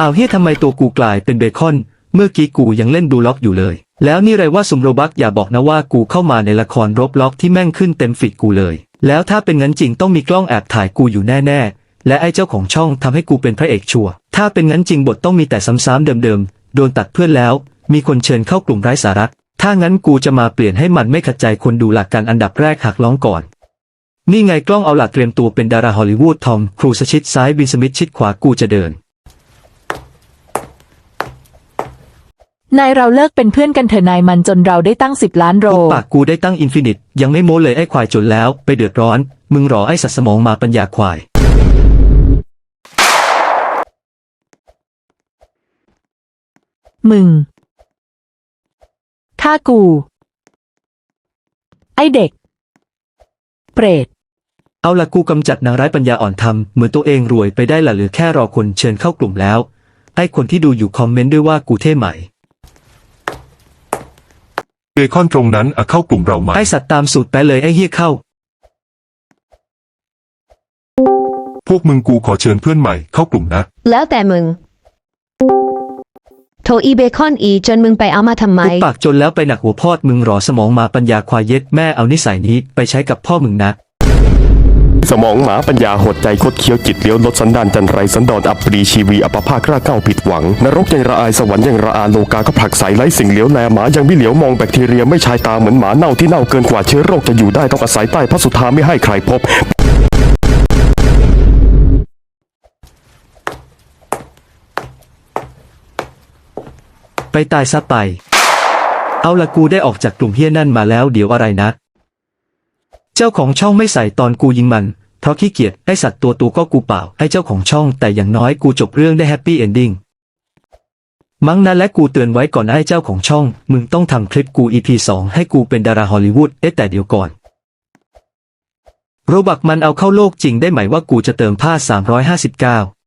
อ้าวเฮียทำไมตัวกูกลายเป็นเบคอน เมื่อกี้กูยังเล่นบลูล็อกอยู่เลย แล้วนี่ไรว่าสมโรบักอย่าบอกนะว่ากูเข้ามาในละครรบล็อกที่แม่งขึ้นเต็มฟีดกูเลย แล้วถ้าเป็นงั้นจริงต้องมีกล้องแอบถ่ายกูอยู่แน่ๆ และไอ้เจ้าของช่องทำให้กูเป็นพระเอกชัวร์ถ้าเป็นงั้นจริงบทต้องมีแต่ซ้ำๆเดิมๆ โดนตัดเพื่อนแล้ว มีคนเชิญเข้ากลุ่มไร้สาระถ้างั้นกูจะมาเปลี่ยนให้มันไม่ขัดใจคนดูหลักการอันดับแรกหักล้องก่อนนี่ไงกล้องเอาหลักเตรียมตัวเป็นดาราฮอลลีวูดทอมครูซชิดซ้ายบินสมิธชิดขวากูจะเดิน นายเราเลิกเป็นเพื่อนกันเถอะนายมันจนเราได้ตั้งสิบล้านโรพวกปากกูได้ตั้งอินฟินิต ยังไม่โม้เลยไอ้ควายจนแล้ว ไปเดือดร้อน มึงรอไอ้สัตว์สมองมาปัญญาควาย มึงฆ่ากู ไอเด็ก เปรต เอาละกูกำจัดนางร้ายปัญญาอ่อนทำเหมือนตัวเองรวยไปได้ละเหลือแค่รอคนเชิญเข้ากลุ่มแล้วไอ้คนที่ดูอยู่คอมเมนต์ด้วยว่ากูเท่ไหม เบคอนตรงนั้นอะเข้ากลุ่มเราไหมไอ้สัตว์ตามสูตรไปเลยไอ้เฮียเข้า พวกมึงกูขอเชิญเพื่อนใหม่เข้ากลุ่มนะ แล้วแต่มึง โทรอีเบคอนอีจนมึงไปเอามาทำไม กูปากจนแล้วไปหนักหัวพอดมึงรอสมองมาปัญญาควายเย็ดแม่เอานิสัยนี้ไปใช้กับพ่อมึงนะ สมองหมาปัญญาหดใจคดเคี้ยวจิตเลี้ยวลดสันดานจันไรสันดอนอับปรีชีวีอัปภาคราเก้าผิดหวัง นรกยังระอายสวรรค์ยังระอาโลกาก็ผลักใสไร้สิ่งเหลียวแลหมายังไม่เหลียวมองแบคทีเรียไม่ชายตาเหมือนหมาเน่าที่เน่าเกินกว่าเชื้อโรคจะอยู่ได้ต้องอาศัยใต้พระสุธาไม่ให้ใครพบไปตายซะไป เอาละกูได้ออกจากกลุ่มเฮี้ยนั่นมาแล้วเดี๋ยวอะไรนะ เจ้าของช่องไม่ใส่ตอนกูยิงมัน เพราะขี้เกียจไอสัตว์ตัวตัวก็กูเปล่าให้เจ้าของช่อง แต่อย่างน้อยกูจบเรื่องได้แฮปปี้เอนดิ้งมั้งนะและกูเตือนไว้ก่อนไอ้เจ้าของช่อง มึงต้องทำคลิปกู EP งให้กูเป็นดาราฮอลลีวูดเอ๊แต่เดี๋ยวก่อน โรบักมันเอาเข้าโลกจริงได้ไหมว่ากูจะเติมผ้า 359